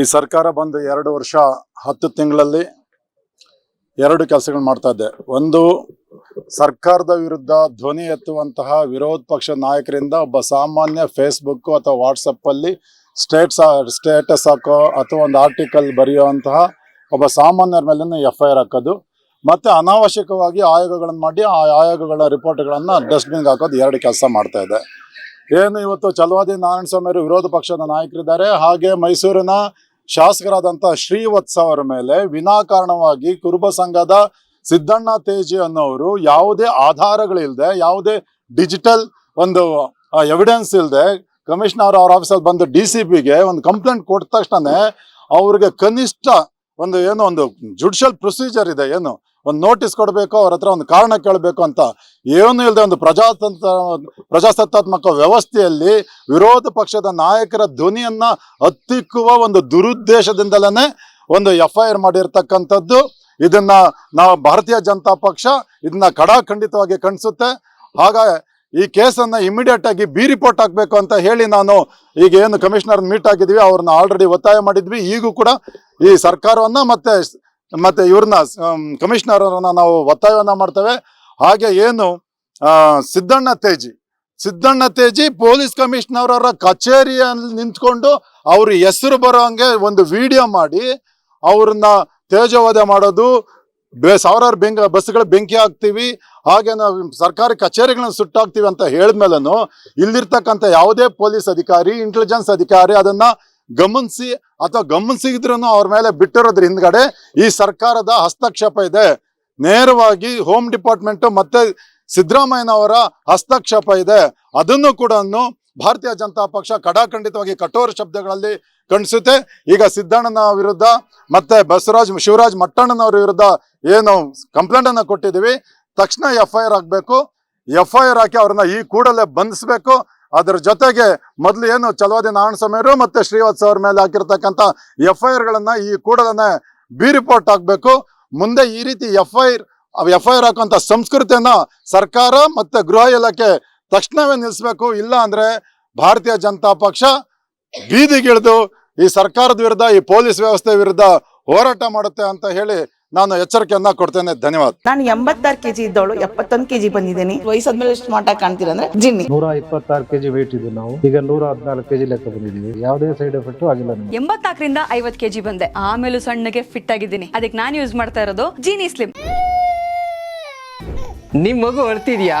ಈ ಸರ್ಕಾರ ಬಂದು ಎರಡು ವರ್ಷ, ಹತ್ತು ತಿಂಗಳಲ್ಲಿ ಎರಡು ಕೆಲಸಗಳು ಮಾಡ್ತಾ ಇದ್ದೆ ಒಂದು, ಸರ್ಕಾರದ ವಿರುದ್ಧ ಧ್ವನಿ ಎತ್ತುವಂತಹ ವಿರೋಧ ಪಕ್ಷ ನಾಯಕರಿಂದ ಒಬ್ಬ ಸಾಮಾನ್ಯ ಫೇಸ್ಬುಕ್ ಅಥವಾ ವಾಟ್ಸಪ್ಪಲ್ಲಿ ಸ್ಟೇಟ್ಸ್ ಸ್ಟೇಟಸ್ ಹಾಕೋ ಅಥವಾ ಒಂದು ಆರ್ಟಿಕಲ್ ಬರೆಯುವಂತಹ ಒಬ್ಬ ಸಾಮಾನ್ಯರ ಮೇಲೆ ಎಫ್ ಐ ಆರ್ ಹಾಕೋದು. ಮತ್ತೆ ಅನಾವಶ್ಯಕವಾಗಿ ಆಯೋಗಗಳನ್ನು ಮಾಡಿ ಆ ಆಯೋಗಗಳ ರಿಪೋರ್ಟ್ಗಳನ್ನು ಡಸ್ಟ್ಬಿನ್ಗೆ ಹಾಕೋದು ಎರಡು ಕೆಲಸ ಮಾಡ್ತಾ ಇದೆ. ಏನು ಇವತ್ತು ಚಲವಾದಿ ನಾರಾಯಣ ಸ್ವಾಮಿ ಅವರು ವಿರೋಧ ಪಕ್ಷದ ನಾಯಕರಿದ್ದಾರೆ? ಹಾಗೆ ಮೈಸೂರಿನ ಶಾಸಕರಾದಂತಹ ಶ್ರೀವತ್ಸ ಅವರ ಮೇಲೆ ವಿನಾಕಾರಣವಾಗಿ ಕುರುಬ ಸಂಘದ ಸಿದ್ದಣ್ಣ ತೇಜಿ ಅನ್ನೋರು ಯಾವುದೇ ಆಧಾರಗಳಿಲ್ಲದೆ ಯಾವುದೇ ಡಿಜಿಟಲ್ ಒಂದು ಎವಿಡೆನ್ಸ್ ಇಲ್ಲದೆ ಕಮಿಷನರ್ ಅವ್ರ ಆಫೀಸಲ್ಲಿ ಬಂದು ಡಿ ಸಿ ಪಿಗೆ ಒಂದು ಕಂಪ್ಲೇಂಟ್ ಕೊಟ್ಟ ತಕ್ಷಣ ಅವ್ರಿಗೆ ಕನಿಷ್ಠ ಒಂದು ಏನು ಒಂದು ಜುಡಿಷಿಯಲ್ ಪ್ರೊಸೀಜರ್ ಇದೆ, ಏನು? ಒಂದು ನೋಟಿಸ್ ಕೊಡಬೇಕು, ಅವ್ರ ಹತ್ರ ಒಂದು ಕಾರಣ ಕೇಳಬೇಕು ಅಂತ. ಏನು ಇಲ್ಲದೆ ಒಂದು ಪ್ರಜಾತಂತ್ರ, ಪ್ರಜಾಸತ್ತಾತ್ಮಕ ವ್ಯವಸ್ಥೆಯಲ್ಲಿ ವಿರೋಧ ಪಕ್ಷದ ನಾಯಕರ ಧ್ವನಿಯನ್ನ ಹತ್ತಿಕ್ಕುವ ಒಂದು ದುರುದ್ದೇಶದಿಂದಲೇ ಒಂದು ಎಫ್ ಐ ಆರ್ ಮಾಡಿರ್ತಕ್ಕಂಥದ್ದು. ಇದನ್ನ ನಾವು ಭಾರತೀಯ ಜನತಾ ಪಕ್ಷ ಇದನ್ನ ಕಡಾಖಂಡಿತವಾಗಿ ಖಂಡಿಸುತ್ತೆ. ಹಾಗ ಈ ಕೇಸನ್ನು ಇಮಿಡಿಯೇಟ್ ಆಗಿ ಬಿ ರಿಪೋರ್ಟ್ ಹಾಕಬೇಕು ಅಂತ ಹೇಳಿ ನಾನು ಈಗ ಏನು ಕಮಿಷನರ್ ಮೀಟ್ ಆಗಿದ್ವಿ, ಅವ್ರನ್ನ ಆಲ್ರೆಡಿ ಒತ್ತಾಯ ಮಾಡಿದ್ವಿ. ಈಗೂ ಕೂಡ ಈ ಸರ್ಕಾರವನ್ನು ಮತ್ತೆ ಮತ್ತೆ ಇವ್ರನ್ನ ಕಮಿಷನರ್ ನಾವು ಒತ್ತಾಯವನ್ನ ಮಾಡ್ತೇವೆ. ಹಾಗೆ ಏನು ಸಿದ್ದಣ್ಣ ತೇಜಿ ಸಿದ್ದಣ್ಣ ತೇಜಿ ಪೊಲೀಸ್ ಕಮಿಷನರ್ ಅವರ ಕಚೇರಿಯಲ್ಲಿ ನಿಂತ್ಕೊಂಡು ಅವ್ರ ಹೆಸರು ಬರೋಂಗೆ ಒಂದು ವಿಡಿಯೋ ಮಾಡಿ ಅವ್ರನ್ನ ತೇಜೋವಧೆ ಮಾಡೋದು ಸಾವಿರಾರು ಬೆಂಕ ಬಸ್ಗಳು ಬೆಂಕಿ ಹಾಕ್ತೀವಿ, ಹಾಗೆ ನಾವು ಸರ್ಕಾರಿ ಕಚೇರಿಗಳನ್ನ ಸುಟ್ಟಾಕ್ತೀವಿ ಅಂತ ಹೇಳಿದ್ಮೇಲೂ ಇಲ್ಲಿರ್ತಕ್ಕಂಥ ಯಾವುದೇ ಪೊಲೀಸ್ ಅಧಿಕಾರಿ ಇಂಟೆಲಿಜೆನ್ಸ್ ಅಧಿಕಾರಿ ಅದನ್ನ ಗಮನಿಸಿ ಅಥವಾ ಗಮನಿಸಿದ್ರೂ ಅವ್ರ ಮೇಲೆ ಬಿಟ್ಟಿರೋದ್ರ ಹಿಂದ್ಗಡೆ ಈ ಸರ್ಕಾರದ ಹಸ್ತಕ್ಷೇಪ ಇದೆ. ನೇರವಾಗಿ ಹೋಮ್ ಡಿಪಾರ್ಟ್ಮೆಂಟ್ ಮತ್ತೆ ಸಿದ್ದರಾಮಯ್ಯನವರ ಹಸ್ತಕ್ಷೇಪ ಇದೆ. ಅದನ್ನು ಕೂಡ ಭಾರತೀಯ ಜನತಾ ಪಕ್ಷ ಕಡಾಖಂಡಿತವಾಗಿ ಕಠೋರ ಶಬ್ದಗಳಲ್ಲಿ ಖಂಡಿಸುತ್ತೆ. ಈಗ ಸಿದ್ದಣ್ಣನ ವಿರುದ್ಧ ಮತ್ತೆ ಬಸವರಾಜ್ ಶಿವರಾಜ್ ಮಟ್ಟಣ್ಣನವರ ವಿರುದ್ಧ ಏನು ಕಂಪ್ಲೇಂಟ್ ಅನ್ನ ಕೊಟ್ಟಿದ್ದೀವಿ. ತಕ್ಷಣ ಎಫ್ ಐ ಆರ್ ಹಾಕ್ಬೇಕು. ಎಫ್ ಐ ಆರ್ ಹಾಕಿ ಅವ್ರನ್ನ ಈ ಕೂಡಲೇ ಬಂಧಿಸಬೇಕು. ಅದರ ಜೊತೆಗೆ ಮೊದಲು ಏನು ಚಲವಾದಿ ನಾರಾಯಣ ಮತ್ತೆ ಶ್ರೀವತ್ಸ ಅವ್ರ ಮೇಲೆ ಹಾಕಿರ್ತಕ್ಕಂಥ ಎಫ್ ಐ ಆರ್ಗಳನ್ನ ಈ ಕೂಡಲೇ ಬಿ ರಿಪೋರ್ಟ್ ಹಾಕ್ಬೇಕು. ಮುಂದೆ ಈ ರೀತಿ F I F I R ಹಾಕುವಂತ ಸಂಸ್ಕೃತಿಯನ್ನ ಸರ್ಕಾರ ಮತ್ತೆ ಗೃಹ ಇಲಾಖೆ ತಕ್ಷಣವೇ ನಿಲ್ಲಿಸ್ಬೇಕು ಇಲ್ಲ ಅಂದ್ರೆ ಭಾರತೀಯ ಜನತಾ ಪಕ್ಷ ಬೀದಿಗಿಳಿದು ಈ ಸರ್ಕಾರದ ವಿರುದ್ಧ ಈ ಪೊಲೀಸ್ ವ್ಯವಸ್ಥೆ ವಿರುದ್ಧ ಹೋರಾಟ ಮಾಡುತ್ತೆ ಅಂತ ಹೇಳಿ ನಾನು ಎಚ್ಚರಿಕೆಯನ್ನ ಕೊಡ್ತೇನೆ. ಧನ್ಯವಾದ. ನಾನು ಎಂಬತ್ತಾರು ಕೆಜಿ ಇದ್ದವಳು ಎಪ್ಪತ್ತೊಂದು ಕೆಜಿ ಬಂದಿದ್ದೀನಿ. ವಯಸ್ಸಾದ್ಮೇಲೆ ಎಷ್ಟು ಮಾಟ ಕಾಣ್ತೀರ ಅಂದ್ರೆ ಜಿನ್ನಿ. ನೂರ ಇಪ್ಪತ್ತಾರು ಕೆಜಿ ವೆಯ್ಟ್ ಇದ್ದು ನಾವು. ಈಗ ನೂರ ಹದಿನಾಲ್ಕು ಕೆಜಿ ಲೆಕ್ಕ ಬಂದಿದ್ದೀವಿ. ಯಾವುದೇ ಸೈಡ್ ಎಫೆಕ್ಟ್ ಆಗಿಲ್ಲ ಎಂಬತ್ನಾಲ್ಕರಿಂದ ಐವತ್ ಕೆಜಿ ಬಂದೆ. ಆಮೇಲೆ ಸಣ್ಣಗೆ ಫಿಟ್ ಆಗಿದ್ದೀನಿ. ಅದಕ್ಕೆ ನಾನು ಯೂಸ್ ಮಾಡ್ತಾ ಇರೋದು ಜೀನಿ ಸ್ಲಿಮ್ ನಿಮ್ ಮಗು ಅಳ್ತಿದ್ಯಾ